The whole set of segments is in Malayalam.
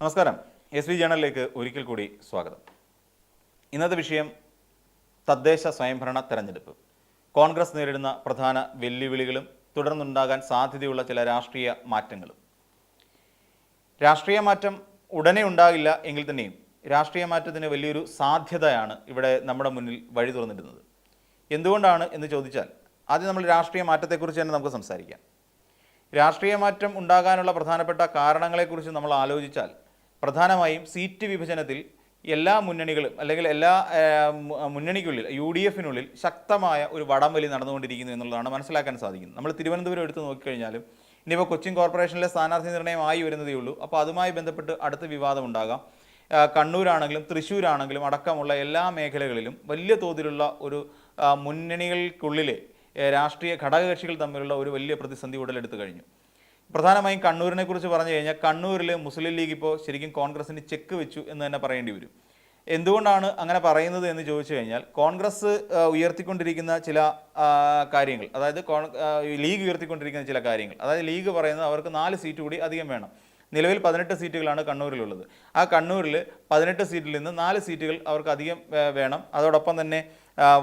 നമസ്കാരം. എസ് വി ജേണലിലേക്ക് ഒരിക്കൽ കൂടി സ്വാഗതം. ഇന്നത്തെ വിഷയം തദ്ദേശ സ്വയംഭരണ തെരഞ്ഞെടുപ്പ്. കോൺഗ്രസ് നേരിടുന്ന പ്രധാന വെല്ലുവിളികളും തുടർന്നുണ്ടാകാൻ സാധ്യതയുള്ള ചില രാഷ്ട്രീയ മാറ്റങ്ങളും. രാഷ്ട്രീയ മാറ്റം ഉടനെ ഉണ്ടാകില്ല എങ്കിൽ തന്നെയും രാഷ്ട്രീയ മാറ്റത്തിന് വലിയൊരു സാധ്യതയാണ് ഇവിടെ നമ്മുടെ മുന്നിൽ വഴി തുറന്നിരുന്നത് എന്തുകൊണ്ടാണ് എന്ന് ചോദിച്ചാൽ ആദ്യം നമ്മൾ രാഷ്ട്രീയ മാറ്റത്തെക്കുറിച്ച് തന്നെ നമുക്ക് സംസാരിക്കാം. രാഷ്ട്രീയ മാറ്റം ഉണ്ടാകാനുള്ള പ്രധാനപ്പെട്ട കാരണങ്ങളെക്കുറിച്ച് നമ്മൾ ആലോചിച്ചാൽ പ്രധാനമായും സീറ്റ് വിഭജനത്തിൽ എല്ലാ മുന്നണികളും അല്ലെങ്കിൽ എല്ലാ മുന്നണിക്കുള്ളിൽ യു ഡി എഫിനുള്ളിൽ ശക്തമായ ഒരു വടംവലി നടന്നുകൊണ്ടിരിക്കുന്നു എന്നുള്ളതാണ് മനസ്സിലാക്കാൻ സാധിക്കുന്നത്. നമ്മൾ തിരുവനന്തപുരം എടുത്ത് നോക്കിക്കഴിഞ്ഞാലും ഇനിയിപ്പോൾ കൊച്ചിൻ കോർപ്പറേഷനിലെ സ്ഥാനാർത്ഥി നിർണയം ആയി വരുന്നതേ ഉള്ളൂ. അപ്പോൾ അതുമായി ബന്ധപ്പെട്ട് അടുത്ത വിവാദം ഉണ്ടാകാം. കണ്ണൂരാണെങ്കിലും തൃശ്ശൂരാണെങ്കിലും അടക്കമുള്ള എല്ലാ മേഖലകളിലും വലിയ തോതിലുള്ള ഒരു മുന്നണികൾക്കുള്ളിലെ രാഷ്ട്രീയ ഘടകകക്ഷികൾ തമ്മിലുള്ള ഒരു വലിയ പ്രതിസന്ധി ഉടലെടുത്തു കഴിഞ്ഞു. പ്രധാനമായും കണ്ണൂരിനെ കുറിച്ച് പറഞ്ഞു കഴിഞ്ഞാൽ കണ്ണൂരിൽ മുസ്ലിം ലീഗ് ഇപ്പോൾ ശരിക്കും കോൺഗ്രസിന് ചെക്ക് വെച്ചു എന്ന് തന്നെ പറയേണ്ടി വരും. എന്തുകൊണ്ടാണ് അങ്ങനെ പറയുന്നത് എന്ന് ചോദിച്ചു കഴിഞ്ഞാൽ കോൺഗ്രസ് ഉയർത്തിക്കൊണ്ടിരിക്കുന്ന ചില കാര്യങ്ങൾ അതായത് ലീഗ് ഉയർത്തിക്കൊണ്ടിരിക്കുന്ന ചില കാര്യങ്ങൾ അതായത് ലീഗ് പറയുന്നത് അവർക്ക് നാല് സീറ്റ് കൂടി അധികം വേണം. നിലവിൽ പതിനെട്ട് സീറ്റുകളാണ് കണ്ണൂരിലുള്ളത്. ആ കണ്ണൂരിൽ പതിനെട്ട് സീറ്റിൽ നിന്ന് നാല് സീറ്റുകൾ അവർക്ക് അധികം വേണം. അതോടൊപ്പം തന്നെ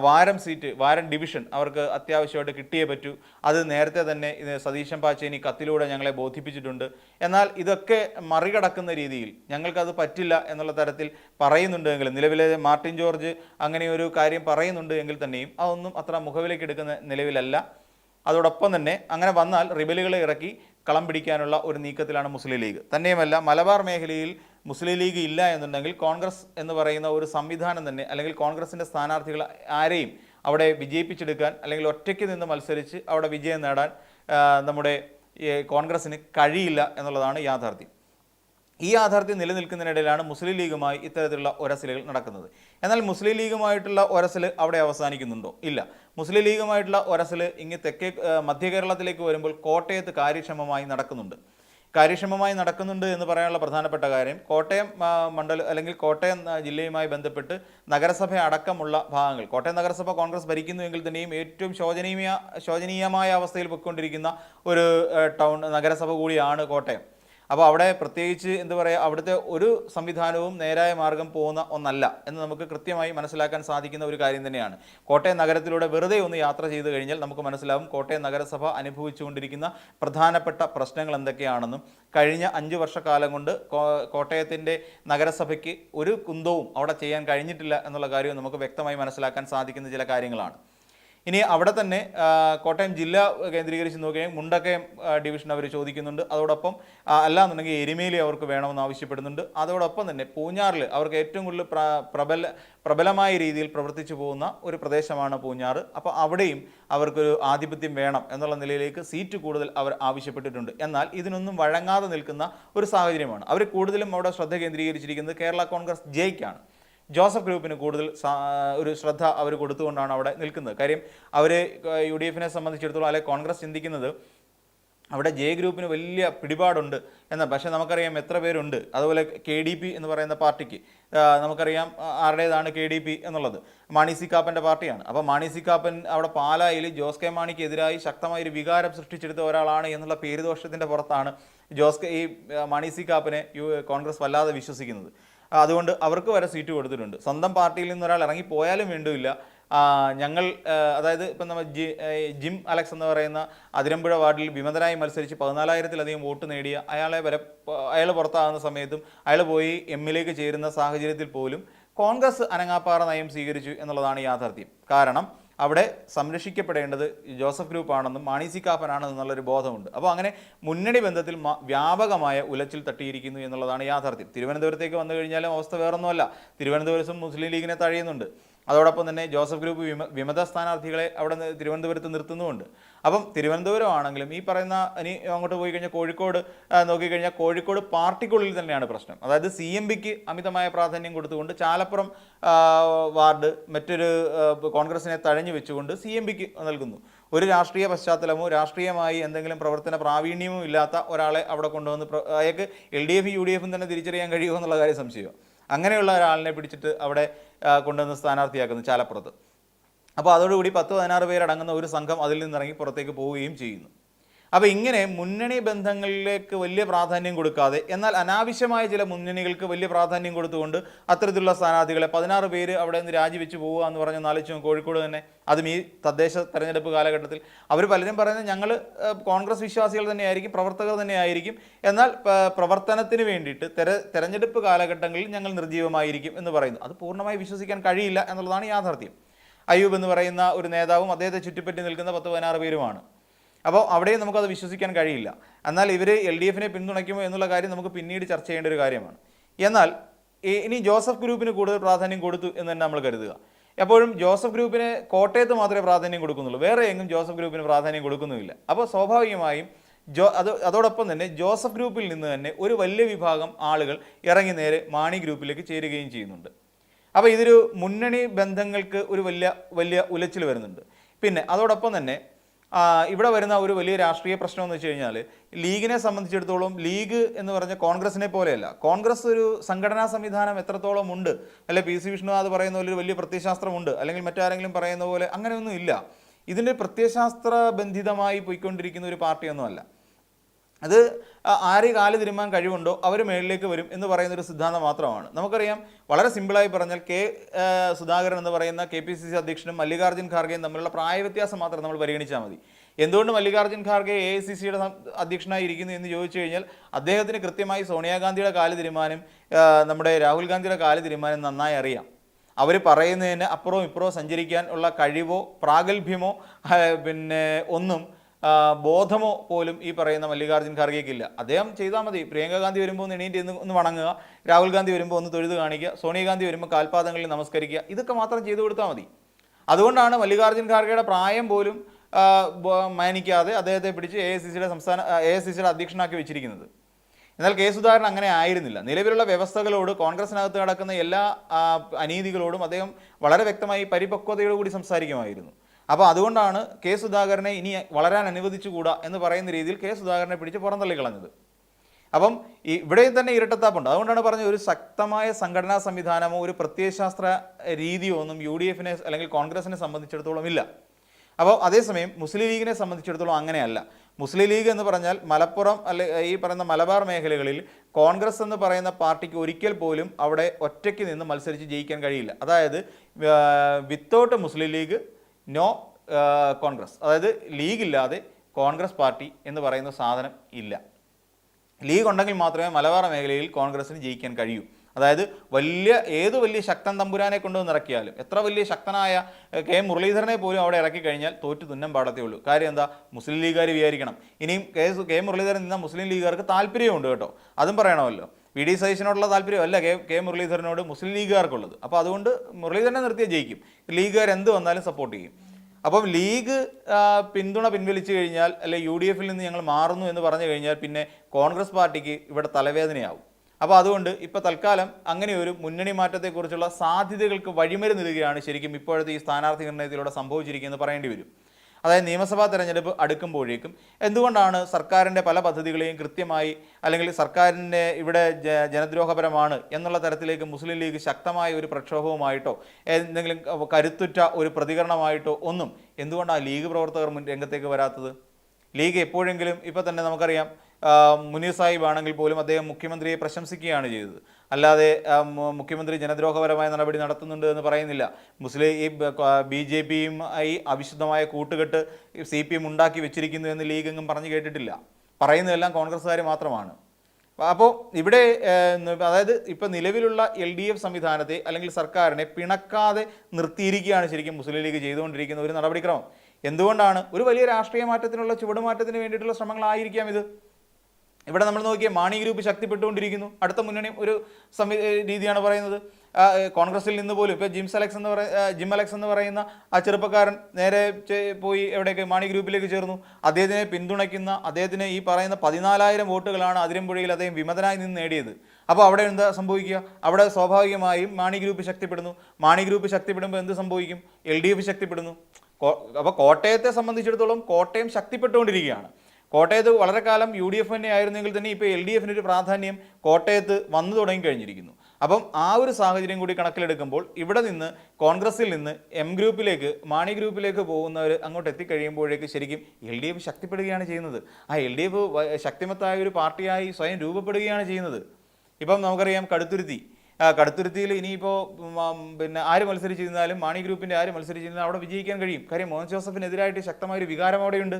വാരം സീറ്റ് വാരം ഡിവിഷൻ അവർക്ക് അത്യാവശ്യമായിട്ട് കിട്ടിയേ പറ്റൂ. അത് നേരത്തെ തന്നെ ഇത് സതീശൻ പാച്ചേനി കത്തിലൂടെ ഞങ്ങളെ ബോധിപ്പിച്ചിട്ടുണ്ട്. എന്നാൽ ഇതൊക്കെ മറികടക്കുന്ന രീതിയിൽ ഞങ്ങൾക്കത് പറ്റില്ല എന്നുള്ള തരത്തിൽ പറയുന്നുണ്ടെങ്കിലും നിലവിലെ മാർട്ടിൻ ജോർജ് അങ്ങനെ ഒരു കാര്യം പറയുന്നുണ്ട് എങ്കിൽ തന്നെയും അതൊന്നും അത്ര മുഖവിലേക്ക് എടുക്കുന്ന നിലവിലല്ല. അതോടൊപ്പം തന്നെ അങ്ങനെ വന്നാൽ റിബലുകളെ ഇറക്കി കളം പിടിക്കാനുള്ള ഒരു നീക്കത്തിലാണ് മുസ്ലിം ലീഗ്. തന്നെയുമല്ല മലബാർ മേഖലയിൽ മുസ്ലിം ലീഗ് ഇല്ല എന്നുണ്ടെങ്കിൽ കോൺഗ്രസ് എന്ന് പറയുന്ന ഒരു സംവിധാനം തന്നെ അല്ലെങ്കിൽ കോൺഗ്രസിന്റെ സ്ഥാനാർത്ഥികൾ ആരെയും അവിടെ വിജയിപ്പിച്ചെടുക്കാൻ അല്ലെങ്കിൽ ഒറ്റയ്ക്ക് നിന്ന് മത്സരിച്ച് അവിടെ വിജയം നേടാൻ നമ്മുടെ കോൺഗ്രസ്സിന് കഴിയില്ല എന്നുള്ളതാണ് യാഥാർത്ഥ്യം. ഈ യാഥാർത്ഥ്യം നിലനിൽക്കുന്നതിനിടയിലാണ് മുസ്ലിം ലീഗുമായി ഇത്തരത്തിലുള്ള ഒരസലുകൾ നടക്കുന്നത്. എന്നാൽ മുസ്ലിം ലീഗുമായിട്ടുള്ള ഒരസൽ അവിടെ അവസാനിക്കുന്നുണ്ടോ? ഇല്ല. മുസ്ലിം ലീഗുമായിട്ടുള്ള ഒരസൽ ഇങ്ങ് തെക്കേ മധ്യ കേരളത്തിലേക്ക് വരുമ്പോൾ കോട്ടയത്ത് കാര്യക്ഷമമായി നടക്കുന്നുണ്ട്. കാര്യക്ഷമമായി നടക്കുന്നുണ്ട് എന്ന് പറയാനുള്ള പ്രധാനപ്പെട്ട കാര്യം കോട്ടയം മണ്ഡലം അല്ലെങ്കിൽ കോട്ടയം ജില്ലയുമായി ബന്ധപ്പെട്ട് നഗരസഭ അടക്കമുള്ള ഭാഗങ്ങൾ കോട്ടയം നഗരസഭ കോൺഗ്രസ് ഭരിക്കുന്നുവെങ്കിൽ തന്നെയും ഏറ്റവും ശോചനീയ ശോചനീയമായ അവസ്ഥയിൽ പൊയ്ക്കൊണ്ടിരിക്കുന്ന ഒരു ടൗൺ നഗരസഭ കൂടിയാണ് കോട്ടയം. അപ്പോൾ അവിടെ പ്രത്യേകിച്ച് എന്താ പറയുക അവിടുത്തെ ഒരു സംവിധാനവും നേരായ മാർഗം പോകുന്ന ഒന്നല്ല എന്ന് നമുക്ക് കൃത്യമായി മനസ്സിലാക്കാൻ സാധിക്കുന്ന ഒരു കാര്യം തന്നെയാണ്. കോട്ടയം നഗരത്തിലൂടെ വെറുതെ ഒന്ന് യാത്ര ചെയ്ത് കഴിഞ്ഞാൽ നമുക്ക് മനസ്സിലാവും കോട്ടയം നഗരസഭ അനുഭവിച്ചുകൊണ്ടിരിക്കുന്ന പ്രധാനപ്പെട്ട പ്രശ്നങ്ങൾ എന്തൊക്കെയാണെന്നും കഴിഞ്ഞ അഞ്ച് വർഷക്കാലം കൊണ്ട് കോട്ടയത്തിന്റെ നഗരസഭയ്ക്ക് ഒരു കുന്തവും അവിടെ ചെയ്യാൻ കഴിഞ്ഞിട്ടില്ല എന്നുള്ള കാര്യവും നമുക്ക് വ്യക്തമായി മനസ്സിലാക്കാൻ സാധിക്കുന്ന ചില കാര്യങ്ങളാണ്. ഇനി അവിടെ തന്നെ കോട്ടയം ജില്ല കേന്ദ്രീകരിച്ച് നോക്കിയാൽ മുണ്ടക്കയം ഡിവിഷൻ അവർ ചോദിക്കുന്നുണ്ട്. അതോടൊപ്പം അല്ലാന്നുണ്ടെങ്കിൽ എരുമേലി അവർക്ക് വേണമെന്ന് ആവശ്യപ്പെടുന്നുണ്ട്. അതോടൊപ്പം തന്നെ പൂഞ്ഞാറിൽ അവർക്ക് ഏറ്റവും കൂടുതൽ പ്രബല പ്രബലമായ രീതിയിൽ പ്രവർത്തിച്ചു പോകുന്ന ഒരു പ്രദേശമാണ് പൂഞ്ഞാറ്. അപ്പോൾ അവിടെയും അവർക്കൊരു ആധിപത്യം വേണം എന്നുള്ള നിലയിലേക്ക് സീറ്റ് കൂടുതൽ അവർ ആവശ്യപ്പെട്ടിട്ടുണ്ട്. എന്നാൽ ഇതിനൊന്നും വഴങ്ങാതെ നിൽക്കുന്ന ഒരു സാഹചര്യമാണ്. അവർ കൂടുതലും അവിടെ ശ്രദ്ധ കേന്ദ്രീകരിച്ചിരിക്കുന്നത് കേരള കോൺഗ്രസ് ജെയ്ക്കാണ്. ജോസഫ് ഗ്രൂപ്പിന് കൂടുതൽ ഒരു ശ്രദ്ധ അവർ കൊടുത്തുകൊണ്ടാണ് അവിടെ നിൽക്കുന്നത്. കാര്യം അവർ യു ഡി എഫിനെ സംബന്ധിച്ചിടത്തോളം അല്ലെങ്കിൽ കോൺഗ്രസ് ചിന്തിക്കുന്നത് അവിടെ ജെ ഗ്രൂപ്പിന് വലിയ പിടിപാടുണ്ട് എന്ന. പക്ഷേ നമുക്കറിയാം എത്ര പേരുണ്ട്. അതുപോലെ കെ ഡി പി എന്ന് പറയുന്ന പാർട്ടിക്ക് നമുക്കറിയാം ആരുടേതാണ് കെ ഡി പി എന്നുള്ളത്. മാണി സി കാപ്പന്റെ പാർട്ടിയാണ്. അപ്പോൾ മാണി സി കാപ്പൻ അവിടെ പാലായിൽ ജോസ് കെ മാണിക്കെതിരായി ശക്തമായ ഒരു വികാരം സൃഷ്ടിച്ചെടുത്ത ഒരാളാണ് എന്നുള്ള പേരുദോഷത്തിന്റെ പുറത്താണ് ജോസ് കെ ഈ മാണി സി കാപ്പനെ കോൺഗ്രസ് വല്ലാതെ വിശ്വസിക്കുന്നത്. അതുകൊണ്ട് അവർക്ക് വരെ സീറ്റ് കൊടുത്തിട്ടുണ്ട്. സ്വന്തം പാർട്ടിയിൽ നിന്ന് ഒരാൾ ഇറങ്ങിപ്പോയാലും വേണ്ടില്ല ആ, ഞങ്ങൾ അതായത് ഇപ്പം നമ്മൾ ജി ജിം അലക്സ് എന്ന് പറയുന്ന അതിരമ്പുഴ വാർഡിൽ വിമതനായി മത്സരിച്ച് പതിനാലായിരത്തിലധികം വോട്ട് നേടിയ അയാളെ വരെ അയാൾ പുറത്താകുന്ന സമയത്തും അയാൾ പോയി എമ്മിലേക്ക് ചേരുന്ന സാഹചര്യത്തിൽ പോലും കോൺഗ്രസ് അനങ്ങാപ്പാറ നയം സ്വീകരിച്ചു എന്നുള്ളതാണ് യാഥാർത്ഥ്യം. കാരണം അവിടെ സംരക്ഷിക്കപ്പെടേണ്ടത് ജോസഫ് ഗ്രൂപ്പാണെന്നും മാണി സി കാപ്പനാണെന്നും എന്നുള്ളൊരു ബോധമുണ്ട്. അപ്പോൾ അങ്ങനെ മുന്നണി ബന്ധത്തിൽ വ്യാപകമായ ഉലച്ചിൽ തട്ടിയിരിക്കുന്നു എന്നുള്ളതാണ് യാഥാർത്ഥ്യം. തിരുവനന്തപുരത്തേക്ക് വന്നു കഴിഞ്ഞാലും അവസ്ഥ വേറൊന്നുമല്ല. തിരുവനന്തപുരത്തും മുസ്ലിം ലീഗിനെ തഴയുന്നുണ്ട്. അതോടൊപ്പം തന്നെ ജോസഫ് ഗ്രൂപ്പ് വിമ വിമത സ്ഥാനാർത്ഥികളെ അവിടെ തിരുവനന്തപുരത്ത് നിർത്തുന്നുമുണ്ട്. അപ്പം തിരുവനന്തപുരം ആണെങ്കിലും ഈ പറയുന്ന ഇനി അങ്ങോട്ട് പോയി കഴിഞ്ഞാൽ കോഴിക്കോട് നോക്കിക്കഴിഞ്ഞാൽ കോഴിക്കോട് പാർട്ടിക്കുള്ളിൽ തന്നെയാണ് പ്രശ്നം. അതായത് സി എം പിക്ക് അമിതമായ പ്രാധാന്യം കൊടുത്തുകൊണ്ട് ചാലപ്പുറം വാർഡ് മറ്റൊരു കോൺഗ്രസിനെ തഴഞ്ഞു വെച്ചുകൊണ്ട് സി എം പിക്ക് നൽകുന്നു. ഒരു രാഷ്ട്രീയ പശ്ചാത്തലമോ രാഷ്ട്രീയമായി എന്തെങ്കിലും പ്രവർത്തന പ്രാവീണ്യമോ ഇല്ലാത്ത ഒരാളെ അവിടെ കൊണ്ടുവന്ന് അയാൾക്ക് L D F U D എഫും തന്നെ തിരിച്ചറിയാൻ കഴിയുമോ എന്നുള്ള കാര്യം സംശയം അങ്ങനെയുള്ള ഒരാളിനെ പിടിച്ചിട്ട് അവിടെ കൊണ്ടുവന്ന് സ്ഥാനാർത്ഥിയാക്കുന്നു ചാലപ്പുറത്ത്. അപ്പോൾ അതോടുകൂടി പത്ത് പതിനാറ് പേരടങ്ങുന്ന ഒരു സംഘം അതിൽ നിന്നിറങ്ങി പുറത്തേക്ക് പോവുകയും ചെയ്യുന്നു. അപ്പോൾ ഇങ്ങനെ മുന്നണി ബന്ധങ്ങളിലേക്ക് വലിയ പ്രാധാന്യം കൊടുക്കാതെ എന്നാൽ അനാവശ്യമായ ചില മുന്നണികൾക്ക് വലിയ പ്രാധാന്യം കൊടുത്തുകൊണ്ട് അത്തരത്തിലുള്ള സ്ഥാനാർത്ഥികളെ പതിനാറ് പേര് അവിടെ നിന്ന് രാജിവെച്ച് പോവുക എന്ന് പറഞ്ഞ നാലിച്ചു കോഴിക്കോട് തന്നെ അതും ഈ തദ്ദേശ തെരഞ്ഞെടുപ്പ് കാലഘട്ടത്തിൽ അവർ പലരും പറയുന്നത് ഞങ്ങൾ കോൺഗ്രസ് വിശ്വാസികൾ തന്നെയായിരിക്കും പ്രവർത്തകർ തന്നെയായിരിക്കും. എന്നാൽ പ്രവർത്തനത്തിന് വേണ്ടിയിട്ട് തെര തെരഞ്ഞെടുപ്പ് കാലഘട്ടങ്ങളിൽ ഞങ്ങൾ നിർജീവമായിരിക്കും എന്ന് പറയുന്നു. അത് പൂർണമായി വിശ്വസിക്കാൻ കഴിയില്ല എന്നുള്ളതാണ് യാഥാർത്ഥ്യം. അയ്യൂബ് എന്ന് പറയുന്ന ഒരു നേതാവും അദ്ദേഹത്തെ ചുറ്റിപ്പറ്റി നിൽക്കുന്ന പത്ത് പതിനാറ് പേരുമാണ്. അപ്പോൾ അവിടെയും നമുക്കത് വിശ്വസിക്കാൻ കഴിയില്ല. എന്നാൽ ഇവർ എൽ ഡി എഫിനെ പിന്തുണയ്ക്കുമോ എന്നുള്ള കാര്യം നമുക്ക് പിന്നീട് ചർച്ച ചെയ്യേണ്ട ഒരു കാര്യമാണ്. എന്നാൽ ഇനി ജോസഫ് ഗ്രൂപ്പിന് കൂടുതൽ പ്രാധാന്യം കൊടുത്തു എന്ന് തന്നെ നമ്മൾ കരുതുക. എപ്പോഴും ജോസഫ് ഗ്രൂപ്പിന് കോട്ടയത്ത് മാത്രമേ പ്രാധാന്യം കൊടുക്കുന്നുള്ളൂ. വേറെ എങ്ങും ജോസഫ് ഗ്രൂപ്പിന് പ്രാധാന്യം കൊടുക്കുന്നുമില്ല. അപ്പോൾ സ്വാഭാവികമായും ജോ അത് അതോടൊപ്പം തന്നെ ജോസഫ് ഗ്രൂപ്പിൽ നിന്ന് തന്നെ ഒരു വലിയ വിഭാഗം ആളുകൾ ഇറങ്ങി നേരെ മാണി ഗ്രൂപ്പിലേക്ക് ചേരുകയും ചെയ്യുന്നുണ്ട്. അപ്പോൾ ഇതൊരു മുന്നണി ബന്ധങ്ങൾക്ക് ഒരു വലിയ വലിയ ഉലച്ചിൽ വരുന്നുണ്ട്. പിന്നെ അതോടൊപ്പം തന്നെ ഇവിടെ വരുന്ന ഒരു വലിയ രാഷ്ട്രീയ പ്രശ്നം എന്ന് വെച്ച് കഴിഞ്ഞാൽ ലീഗിനെ സംബന്ധിച്ചിടത്തോളം ലീഗ് എന്ന് പറഞ്ഞ കോൺഗ്രസിനെ പോലെയല്ല. കോൺഗ്രസ് ഒരു സംഘടനാ സംവിധാനം എത്രത്തോളം ഉണ്ട് അല്ലെ പി സി വിഷ്ണുനാഥ് പറയുന്ന പോലെ ഒരു വലിയ പ്രത്യയശാസ്ത്രമുണ്ട് അല്ലെങ്കിൽ മറ്റാരെങ്കിലും പറയുന്ന പോലെ അങ്ങനെയൊന്നും ഇല്ല. ഇതിന്റെ പ്രത്യയശാസ്ത്ര ബന്ധിതമായി പോയിക്കൊണ്ടിരിക്കുന്ന ഒരു പാർട്ടിയൊന്നുമല്ല അത് ആര് കാൽ തിരുമാൻ കഴിവുണ്ടോ അവർ മേളിലേക്ക് വരും എന്ന് പറയുന്ന ഒരു സിദ്ധാന്തം മാത്രമാണ്. നമുക്കറിയാം വളരെ സിമ്പിളായി പറഞ്ഞാൽ കെ സുധാകരൻ എന്ന് പറയുന്ന കെ പി സി സി അധ്യക്ഷനും മല്ലികാർജുൻ ഖാർഗെയും തമ്മിലുള്ള പ്രായവ്യത്യാസം മാത്രം നമ്മൾ പരിഗണിച്ചാൽ മതി. എന്തുകൊണ്ട് Mallikarjun Kharge A I C സിയുടെ അധ്യക്ഷനായി ഇരിക്കുന്നു എന്ന് ചോദിച്ചു കഴിഞ്ഞാൽ അദ്ദേഹത്തിന് കൃത്യമായി സോണിയാഗാന്ധിയുടെ കാൽ തിരുമാനം നമ്മുടെ രാഹുൽ ഗാന്ധിയുടെ കാൽ തിരുമാനം നന്നായി അറിയാം. അവർ പറയുന്നതിന് അപ്പുറവും ഇപ്പുറവും സഞ്ചരിക്കാൻ ഉള്ള കഴിവോ പ്രാഗൽഭ്യമോ പിന്നെ ഒന്നും ബോധമോ പോലും ഈ പറയുന്ന മല്ലികാർജുൻ ഖാർഗെക്കില്ല അദ്ദേഹം ചെയ്താൽ മതി. പ്രിയങ്ക ഗാന്ധി വരുമ്പോൾ ഒന്ന് എണീറ്റ് ഒന്ന് ഒന്ന് വണങ്ങുക. രാഹുൽ ഗാന്ധി വരുമ്പോൾ ഒന്ന് തൊഴുത് കാണിക്കുക. സോണിയാഗാന്ധി വരുമ്പോൾ കാൽപാദങ്ങളിൽ നമസ്കരിക്കുക. ഇതൊക്കെ മാത്രം ചെയ്തു കൊടുത്താൽ മതി. അതുകൊണ്ടാണ് മല്ലികാർജുൻ ഖാർഗെയുടെ പ്രായം പോലും മാനിക്കാതെ അദ്ദേഹത്തെ പിടിച്ച് എ ഐ സി സിയുടെ സംസ്ഥാന എ ഐ സി സിയുടെ അധ്യക്ഷനാക്കി വെച്ചിരിക്കുന്നത്. എന്നാൽ കെ സുധാകരൻ അങ്ങനെ ആയിരുന്നില്ല. നിലവിലുള്ള വ്യവസ്ഥകളോട് കോൺഗ്രസിനകത്ത് നടക്കുന്ന എല്ലാ അനീതികളോടും അദ്ദേഹം വളരെ വ്യക്തമായി പരിപക്വതയോടുകൂടി സംസാരിക്കുമായിരുന്നു. അപ്പോൾ അതുകൊണ്ടാണ് കെ സുധാകരനെ ഇനി വളരാൻ അനുവദിച്ചുകൂടാ എന്ന് പറയുന്ന രീതിയിൽ കെ സുധാകരനെ പിടിച്ച് പുറന്തള്ളിക്കളഞ്ഞത്. അപ്പം ഈ ഇവിടെയും തന്നെ ഇരട്ടത്താപ്പുണ്ട്. അതുകൊണ്ടാണ് പറഞ്ഞത് ഒരു ശക്തമായ സംഘടനാ സംവിധാനമോ ഒരു പ്രത്യയശാസ്ത്ര രീതിയോ ഒന്നും യു ഡി എഫിനെ അല്ലെങ്കിൽ കോൺഗ്രസിനെ സംബന്ധിച്ചിടത്തോളം ഇല്ല. അപ്പോൾ അതേസമയം മുസ്ലിം ലീഗിനെ സംബന്ധിച്ചിടത്തോളം അങ്ങനെയല്ല. മുസ്ലിം ലീഗ് എന്ന് പറഞ്ഞാൽ മലപ്പുറം അല്ലെ ഈ പറയുന്ന മലബാർ മേഖലകളിൽ കോൺഗ്രസ് എന്ന് പറയുന്ന പാർട്ടിക്ക് ഒരിക്കൽ പോലും അവിടെ ഒറ്റയ്ക്ക് നിന്ന് മത്സരിച്ച് ജയിക്കാൻ കഴിയില്ല. അതായത് വിത്തൗട്ട് മുസ്ലിം ലീഗ് നോ കോൺഗ്രസ് അതായത് ലീഗ് ഇല്ലാതെ കോൺഗ്രസ് പാർട്ടി എന്ന് പറയുന്ന സാധനം ഇല്ല. ലീഗ് ഉണ്ടെങ്കിൽ മാത്രമേ മലബാർ മേഖലയിൽ കോൺഗ്രസിന് ജയിക്കാൻ കഴിയൂ. അതായത് വലിയ ഏത് വലിയ ശക്തൻ തമ്പുരാനെ കൊണ്ടുവന്ന് ഇറക്കിയാലും എത്ര വലിയ ശക്തനായ കെ. മുരളീധരനെ പോലും അവിടെ ഇറക്കി കഴിഞ്ഞാൽ തോറ്റു തുന്നം പാടത്തേ ഉള്ളൂ. കാര്യം എന്താ? മുസ്ലിം ലീഗുകാർ വിചാരിക്കണം. ഇനിയും കെ. കെ. മുരളീധരൻ നിന്ന മുസ്ലിം ലീഗുകാർക്ക് താല്പര്യമുണ്ട് കേട്ടോ. അതും പറയണമല്ലോ. വി ഡി സതീശനോടുള്ള താല്പര്യമല്ല കെ കെ മുരളീധരനോട് മുസ്ലിം ലീഗുകാർക്കുള്ളത്. അപ്പോൾ അതുകൊണ്ട് മുരളീധരനെ നിർത്തിയാൽ ജയിക്കും. ലീഗുകാർ എന്ത് വന്നാലും സപ്പോർട്ട് ചെയ്യും. അപ്പം ലീഗ് പിന്തുണ പിൻവലിച്ചു കഴിഞ്ഞാൽ അല്ലെ യു ഡി എഫിൽ നിന്ന് ഞങ്ങൾ മാറുന്നു എന്ന് പറഞ്ഞു കഴിഞ്ഞാൽ പിന്നെ കോൺഗ്രസ് പാർട്ടിക്ക് ഇവിടെ തലവേദനയാവും. അപ്പോൾ അതുകൊണ്ട് ഇപ്പോൾ തൽക്കാലം അങ്ങനെ ഒരു മുന്നണി മാറ്റത്തെക്കുറിച്ചുള്ള സാധ്യതകൾക്ക് വഴിമരുന്നിടുകയാണ് ശരിക്കും ഇപ്പോഴത്തെ ഈ സ്ഥാനാർത്ഥി നിർണയത്തിലൂടെ സംഭവിച്ചിരിക്കുന്നത് പറയേണ്ടി വരും. അതായത് നിയമസഭാ തെരഞ്ഞെടുപ്പ് അടുക്കുമ്പോഴേക്കും എന്തുകൊണ്ടാണ് സർക്കാരിന്റെ പല പദ്ധതികളെയും കൃത്യമായി അല്ലെങ്കിൽ സർക്കാരിന്റെ ഇവിടെ ജനദ്രോഹപരമാണ് എന്നുള്ള തരത്തിലേക്ക് മുസ്ലിം ലീഗ് ശക്തമായ ഒരു പ്രക്ഷോഭവുമായിട്ടോ എന്തെങ്കിലും കരുത്തുറ്റ ഒരു പ്രതികരണമായിട്ടോ ഒന്നും എന്തുകൊണ്ടാണ് ലീഗ് പ്രവർത്തകർ രംഗത്തേക്ക് വരാത്തത്? ലീഗ് എപ്പോഴെങ്കിലും ഇപ്പോൾ തന്നെ നമുക്കറിയാം മുനീർ സാഹിബ് ആണെങ്കിൽ പോലും അദ്ദേഹം മുഖ്യമന്ത്രിയെ പ്രശംസിക്കുകയാണ് ചെയ്തത്. അല്ലാതെ മുഖ്യമന്ത്രി ജനദ്രോഹപരമായ നടപടി നടത്തുന്നുണ്ട് എന്ന് പറയുന്നില്ല. മുസ്ലിം ഈ ബി ജെ പിയും ഈ അവിശുദ്ധമായ കൂട്ടുകെട്ട് സി പി എം ഉണ്ടാക്കി വെച്ചിരിക്കുന്നു എന്ന് ലീഗ് എങ്ങും പറഞ്ഞു കേട്ടിട്ടില്ല. പറയുന്നതെല്ലാം കോൺഗ്രസ്സുകാർ മാത്രമാണ്. അപ്പോൾ ഇവിടെ അതായത് ഇപ്പോൾ നിലവിലുള്ള എൽ ഡി എഫ് സംവിധാനത്തെ അല്ലെങ്കിൽ സർക്കാരിനെ പിണക്കാതെ നിർത്തിയിരിക്കുകയാണ് ശരിക്കും മുസ്ലിം ലീഗ് ചെയ്തുകൊണ്ടിരിക്കുന്ന ഒരു നടപടിക്രമം. എന്തുകൊണ്ടാണ്? ഒരു വലിയ രാഷ്ട്രീയ മാറ്റത്തിനുള്ള ചുവടുമാറ്റത്തിന് വേണ്ടിയിട്ടുള്ള ശ്രമങ്ങളായിരിക്കാം ഇത്. ഇവിടെ നമ്മൾ നോക്കിയാൽ മാണി ഗ്രൂപ്പ് ശക്തിപ്പെട്ടുകൊണ്ടിരിക്കുന്നു. അടുത്ത മുന്നണി ഒരു സംവി രീതിയാണ് പറയുന്നത്. കോൺഗ്രസിൽ നിന്ന് പോലും ഇപ്പോൾ ജിംസ് അലക്സ് എന്ന് പറയുന്ന ജിം അലക്സ് എന്ന് പറയുന്ന ആ ചെറുപ്പക്കാരൻ നേരെ പോയി എവിടെയൊക്കെ മാണി ഗ്രൂപ്പിലേക്ക് ചേർന്നു. അദ്ദേഹത്തിനെ പിന്തുണയ്ക്കുന്ന അദ്ദേഹത്തിന് ഈ പറയുന്ന പതിനാലായിരം വോട്ടുകളാണ് അതിരമ്പുഴയിൽ അദ്ദേഹം വിമതനായി നിന്ന് നേടിയത്. അപ്പോൾ അവിടെ എന്താ സംഭവിക്കുക? അവിടെ സ്വാഭാവികമായും മാണി ഗ്രൂപ്പ് ശക്തിപ്പെടുന്നു. മാണി ഗ്രൂപ്പ് ശക്തിപ്പെടുമ്പോൾ എന്ത് സംഭവിക്കും? എൽ ശക്തിപ്പെടുന്നു. അപ്പോൾ കോട്ടയത്തെ സംബന്ധിച്ചിടത്തോളം കോട്ടയം ശക്തിപ്പെട്ടുകൊണ്ടിരിക്കുകയാണ്. കോട്ടയത്ത് വളരെ കാലം യു ഡി എഫ് തന്നെ ആയിരുന്നെങ്കിൽ തന്നെ ഇപ്പോൾ എൽ ഡി എഫിന് ഒരു പ്രാധാന്യം കോട്ടയത്ത് വന്നു തുടങ്ങി കഴിഞ്ഞിരിക്കുന്നു. അപ്പം ആ ഒരു സാഹചര്യം കൂടി കണക്കിലെടുക്കുമ്പോൾ ഇവിടെ നിന്ന് കോൺഗ്രസിൽ നിന്ന് എം ഗ്രൂപ്പിലേക്ക് മാണി ഗ്രൂപ്പിലേക്ക് പോകുന്നവർ അങ്ങോട്ട് എത്തിക്കഴിയുമ്പോഴേക്ക് ശരിക്കും എൽ ഡി എഫ് ശക്തിപ്പെടുകയാണ് ചെയ്യുന്നത്. ആ എൽ ഡി എഫ് ശക്തിമത്തായ ഒരു പാർട്ടിയായി സ്വയം രൂപപ്പെടുകയാണ് ചെയ്യുന്നത്. ഇപ്പം നമുക്കറിയാം കടുത്തുരുത്തി. കടുത്തുരുത്തിയിൽ ഇനിയിപ്പോൾ പിന്നെ ആര് മത്സരിച്ചിരുന്നാലും മാണി ഗ്രൂപ്പിന്റെ ആര് മത്സരിച്ചിരുന്നാലും അവിടെ വിജയിക്കാൻ കഴിയും. കാര്യം മോഹൻ ജോസഫിനെതിരായിട്ട് ശക്തമായൊരു വികാരം അവിടെയുണ്ട്.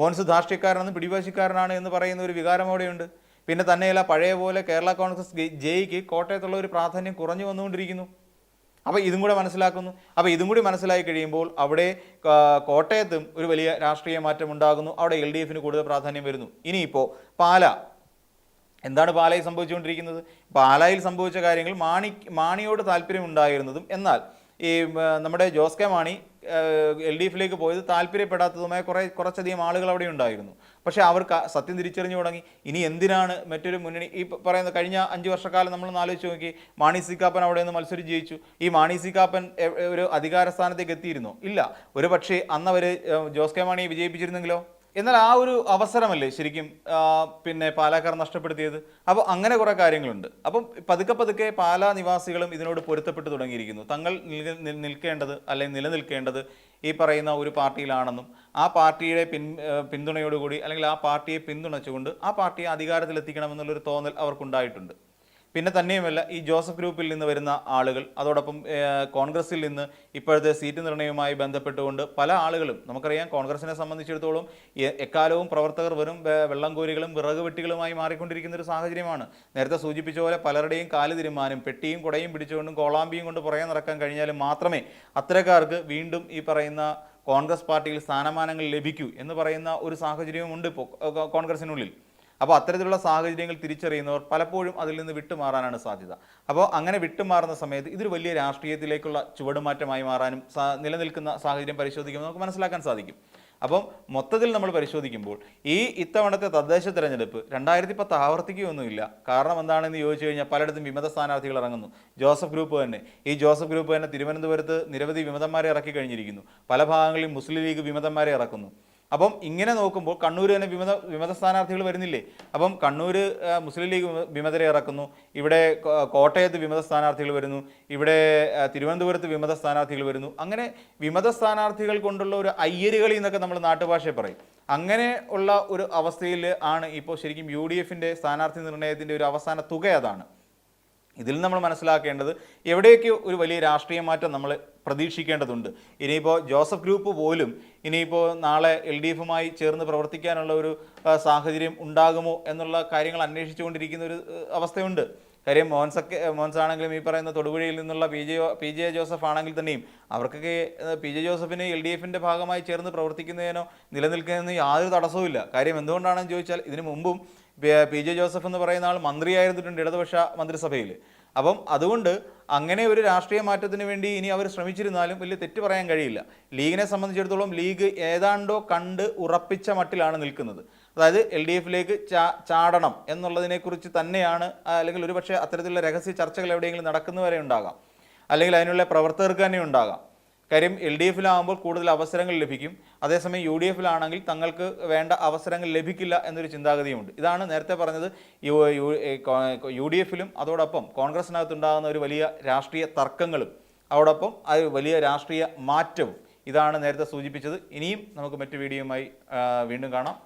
മോൻസ് ധാർഷ്ട്യക്കാരനെന്ന് പിടിവാശിക്കാരനാണ് എന്ന് പറയുന്ന ഒരു വികാരം അവിടെയുണ്ട്. പിന്നെ തന്നെയല്ല പഴയ പോലെ കേരള കോൺഗ്രസ് ജയിക്ക് കോട്ടയത്തുള്ള ഒരു പ്രാധാന്യം കുറഞ്ഞു വന്നുകൊണ്ടിരിക്കുന്നു. അപ്പോൾ ഇതും കൂടെ മനസ്സിലാക്കുന്നു. അപ്പോൾ ഇതും കൂടി മനസ്സിലായി കഴിയുമ്പോൾ അവിടെ കോട്ടയത്തും ഒരു വലിയ രാഷ്ട്രീയ മാറ്റം ഉണ്ടാകുന്നു. അവിടെ എൽ ഡി എഫിന് കൂടുതൽ പ്രാധാന്യം വരുന്നു. ഇനിയിപ്പോൾ പാല. എന്താണ് പാലയിൽ സംഭവിച്ചുകൊണ്ടിരിക്കുന്നത്? പാലായിൽ സംഭവിച്ച കാര്യങ്ങൾ മാണി മാണിയോട് താല്പര്യം ഉണ്ടായിരുന്നതും എന്നാൽ ഈ നമ്മുടെ Jose K Mani L D എഫിലേക്ക് പോയത് താല്പര്യപ്പെടാത്തതുമായ കുറേ കുറച്ചധികം ആളുകൾ അവിടെ ഉണ്ടായിരുന്നു. പക്ഷേ അവർക്ക് സത്യം തിരിച്ചറിഞ്ഞു തുടങ്ങി. ഇനി എന്തിനാണ് മറ്റൊരു മുന്നണി? ഈ പറയുന്ന കഴിഞ്ഞ അഞ്ച് വർഷക്കാലം നമ്മൾ ആലോചിച്ച് നോക്കി. മാണി സി കാപ്പൻ അവിടെ നിന്ന് മത്സരിച്ച് ജയിച്ചു. ഈ മാണി സി കാപ്പൻ ഒരു അധികാര സ്ഥാനത്തേക്ക് എത്തിയിരുന്നോ? ഇല്ല. ഒരു പക്ഷേ അന്നവർ ജോസ് കെ മാണിയെ വിജയിപ്പിച്ചിരുന്നെങ്കിലോ? എന്നാൽ ആ ഒരു അവസരമല്ലേ ശരിക്കും പിന്നെ പാലാക്കാർ നഷ്ടപ്പെടുത്തിയത്? അപ്പോൾ അങ്ങനെ കുറേ കാര്യങ്ങളുണ്ട്. അപ്പം പതുക്കെ പതുക്കെ പാലാ നിവാസികളും ഇതിനോട് പൊരുത്തപ്പെട്ട് തുടങ്ങിയിരിക്കുന്നു. തങ്ങൾ നിൽ- നിൽ- നിൽക്കേണ്ടത് അല്ലെങ്കിൽ നിലനിൽക്കേണ്ടത് ഈ പറയുന്ന ഒരു പാർട്ടിയിലാണെന്നും ആ പാർട്ടിയുടെ പിൻ പിന്തുണയോടുകൂടി അല്ലെങ്കിൽ ആ പാർട്ടിയെ പിന്തുണച്ചുകൊണ്ട് ആ പാർട്ടിയെ അധികാരത്തിലെത്തിക്കണമെന്നുള്ളൊരു തോന്നൽ അവർക്കുണ്ടായിട്ടുണ്ട്. പിന്നെ തന്നെയുമല്ല ഈ ജോസഫ് ഗ്രൂപ്പിൽ നിന്ന് വരുന്ന ആളുകൾ അതോടൊപ്പം കോൺഗ്രസിൽ നിന്ന് ഇപ്പോഴത്തെ സീറ്റ് നിർണയവുമായി ബന്ധപ്പെട്ടുകൊണ്ട് പല ആളുകളും നമുക്കറിയാം കോൺഗ്രസിനെ സംബന്ധിച്ചിടത്തോളം എക്കാലവും പ്രവർത്തകർ വരും വെള്ളംകോരികളും വെള്ളം കോരികളും വിറക് വെട്ടികളുമായി മാറിക്കൊണ്ടിരിക്കുന്ന ഒരു സാഹചര്യമാണ്. നേരത്തെ സൂചിപ്പിച്ച പോലെ പലരുടെയും കാൽ തിരുമാനും പെട്ടിയും കുടയും പിടിച്ചുകൊണ്ടും കോളാമ്പിയും കൊണ്ട് പുറകെ നടക്കാൻ കഴിഞ്ഞാൽ മാത്രമേ അത്തരക്കാർക്ക് വീണ്ടും ഈ പറയുന്ന കോൺഗ്രസ് പാർട്ടിയിൽ സ്ഥാനമാനങ്ങൾ ലഭിക്കൂ എന്ന് പറയുന്ന ഒരു സാഹചര്യവുമുണ്ട് ഇപ്പോൾ കോൺഗ്രസിനുള്ളിൽ. അപ്പോൾ അത്തരത്തിലുള്ള സാഹചര്യങ്ങൾ തിരിച്ചറിയുന്നവർ പലപ്പോഴും അതിൽ നിന്ന് വിട്ടുമാറാനാണ് സാധ്യത. അപ്പോൾ അങ്ങനെ വിട്ടുമാറുന്ന സമയത്ത് ഇതൊരു വലിയ രാഷ്ട്രീയത്തിലേക്കുള്ള ചുവടുമാറ്റമായി മാറാനും നിലനിൽക്കുന്ന സാഹചര്യം പരിശോധിക്കുമ്പോൾ നമുക്ക് മനസ്സിലാക്കാൻ സാധിക്കും. അപ്പം മൊത്തത്തിൽ നമ്മൾ പരിശോധിക്കുമ്പോൾ ഈ ഇത്തവണത്തെ തദ്ദേശ തെരഞ്ഞെടുപ്പ് രണ്ടായിരത്തി പത്ത് ആവർത്തിക്കുകയൊന്നുമില്ല. കാരണം എന്താണെന്ന് ചോദിച്ചു കഴിഞ്ഞാൽ പലയിടത്തും വിമത സ്ഥാനാർത്ഥികൾ ഇറങ്ങുന്നു. ജോസഫ് ഗ്രൂപ്പ് തന്നെ. ഈ ജോസഫ് ഗ്രൂപ്പ് തന്നെ തിരുവനന്തപുരത്ത് നിരവധി വിമതന്മാരെ ഇറക്കി കഴിഞ്ഞിരിക്കുന്നു. പല ഭാഗങ്ങളിലും മുസ്ലിം ലീഗ് വിമതന്മാരെ ഇറക്കുന്നു. അപ്പം ഇങ്ങനെ നോക്കുമ്പോൾ കണ്ണൂർ തന്നെ വിമത വിമത സ്ഥാനാർത്ഥികൾ വരുന്നില്ലേ? അപ്പം കണ്ണൂർ മുസ്ലിം ലീഗ് വിമതരെ ഇറക്കുന്നു. ഇവിടെ കോട്ടയത്ത് വിമത സ്ഥാനാർത്ഥികൾ വരുന്നു. ഇവിടെ തിരുവനന്തപുരത്ത് വിമത സ്ഥാനാർത്ഥികൾ വരുന്നു. അങ്ങനെ വിമത സ്ഥാനാർത്ഥികൾ കൊണ്ടുള്ള ഒരു അയ്യരുകളി എന്നൊക്കെ നമ്മൾ നാട്ടുഭാഷയെ പറയും. അങ്ങനെ ഉള്ള ഒരു അവസ്ഥയിൽ ആണ് ഇപ്പോൾ ശരിക്കും യു ഡി എഫിന്റെ സ്ഥാനാർത്ഥി നിർണയത്തിന്റെ ഒരു അവസാന തുക അതാണ്. ഇതിൽ നമ്മൾ മനസ്സിലാക്കേണ്ടത് എവിടെയൊക്കെ ഒരു വലിയ രാഷ്ട്രീയ മാറ്റം നമ്മൾ പ്രതീക്ഷിക്കേണ്ടതുണ്ട്. ഇനിയിപ്പോൾ ജോസഫ് ഗ്രൂപ്പ് പോലും ഇനിയിപ്പോൾ നാളെ എൽ ഡി എഫുമായി ചേർന്ന് പ്രവർത്തിക്കാനുള്ള ഒരു സാഹചര്യം ഉണ്ടാകുമോ എന്നുള്ള കാര്യങ്ങൾ അന്വേഷിച്ചുകൊണ്ടിരിക്കുന്ന ഒരു അവസ്ഥയുണ്ട്. കാര്യം മോൻസൊക്കെ മോൻസ് ആണെങ്കിലും ഈ പറയുന്ന തൊടുപുഴയിൽ നിന്നുള്ള P J P J Joseph ആണെങ്കിൽ തന്നെയും അവർക്കൊക്കെ പി ജെ ജോസഫിന് എൽ ഡി എഫിന്റെ ഭാഗമായി ചേർന്ന് പ്രവർത്തിക്കുന്നതിനോ നിലനിൽക്കുന്നതിനോ യാതൊരു തടസ്സവുമില്ല കാര്യം എന്തുകൊണ്ടാണെന്ന് ചോദിച്ചാൽ ഇതിനു മുമ്പും പി ജെ ജോസഫ് എന്ന് പറയുന്ന ആൾ മന്ത്രിയായിരുന്നിട്ടുണ്ട് ഇടതുപക്ഷ മന്ത്രിസഭയിൽ. അപ്പം അതുകൊണ്ട് അങ്ങനെ ഒരു രാഷ്ട്രീയ മാറ്റത്തിന് വേണ്ടി ഇനി അവർ ശ്രമിച്ചിരുന്നാലും വലിയ തെറ്റ് പറയാൻ കഴിയില്ല. ലീഗിനെ സംബന്ധിച്ചിടത്തോളം ലീഗ് ഏതാണ്ടോ കണ്ട് ഉറപ്പിച്ച മട്ടിലാണ് നിൽക്കുന്നത്. അതായത് എൽ ഡി എഫിലേക്ക് ചാ ചാടണം എന്നുള്ളതിനെക്കുറിച്ച് തന്നെയാണ് അല്ലെങ്കിൽ ഒരുപക്ഷെ അത്തരത്തിലുള്ള രഹസ്യ ചർച്ചകൾ എവിടെയെങ്കിലും നടക്കുന്നവരെ ഉണ്ടാകാം. അല്ലെങ്കിൽ അതിനുള്ള പ്രവർത്തകർക്ക് തന്നെ ഉണ്ടാകാം. കാര്യം എൽ ഡി എഫിലാകുമ്പോൾ കൂടുതൽ അവസരങ്ങൾ ലഭിക്കും. അതേസമയം യു ഡി എഫിലാണെങ്കിൽ തങ്ങൾക്ക് വേണ്ട അവസരങ്ങൾ ലഭിക്കില്ല എന്നൊരു ചിന്താഗതിയുമുണ്ട് ഇതാണ് നേരത്തെ പറഞ്ഞത് യു ഡി എഫിലും അതോടൊപ്പം കോൺഗ്രസിനകത്തുണ്ടാകുന്ന ഒരു വലിയ രാഷ്ട്രീയ തർക്കങ്ങളും അതോടൊപ്പം ആ വലിയ രാഷ്ട്രീയ മാറ്റവും ഇതാണ് നേരത്തെ സൂചിപ്പിച്ചത്. ഇനിയും നമുക്ക് മറ്റു വീഡിയോയുമായി വീണ്ടും കാണാം.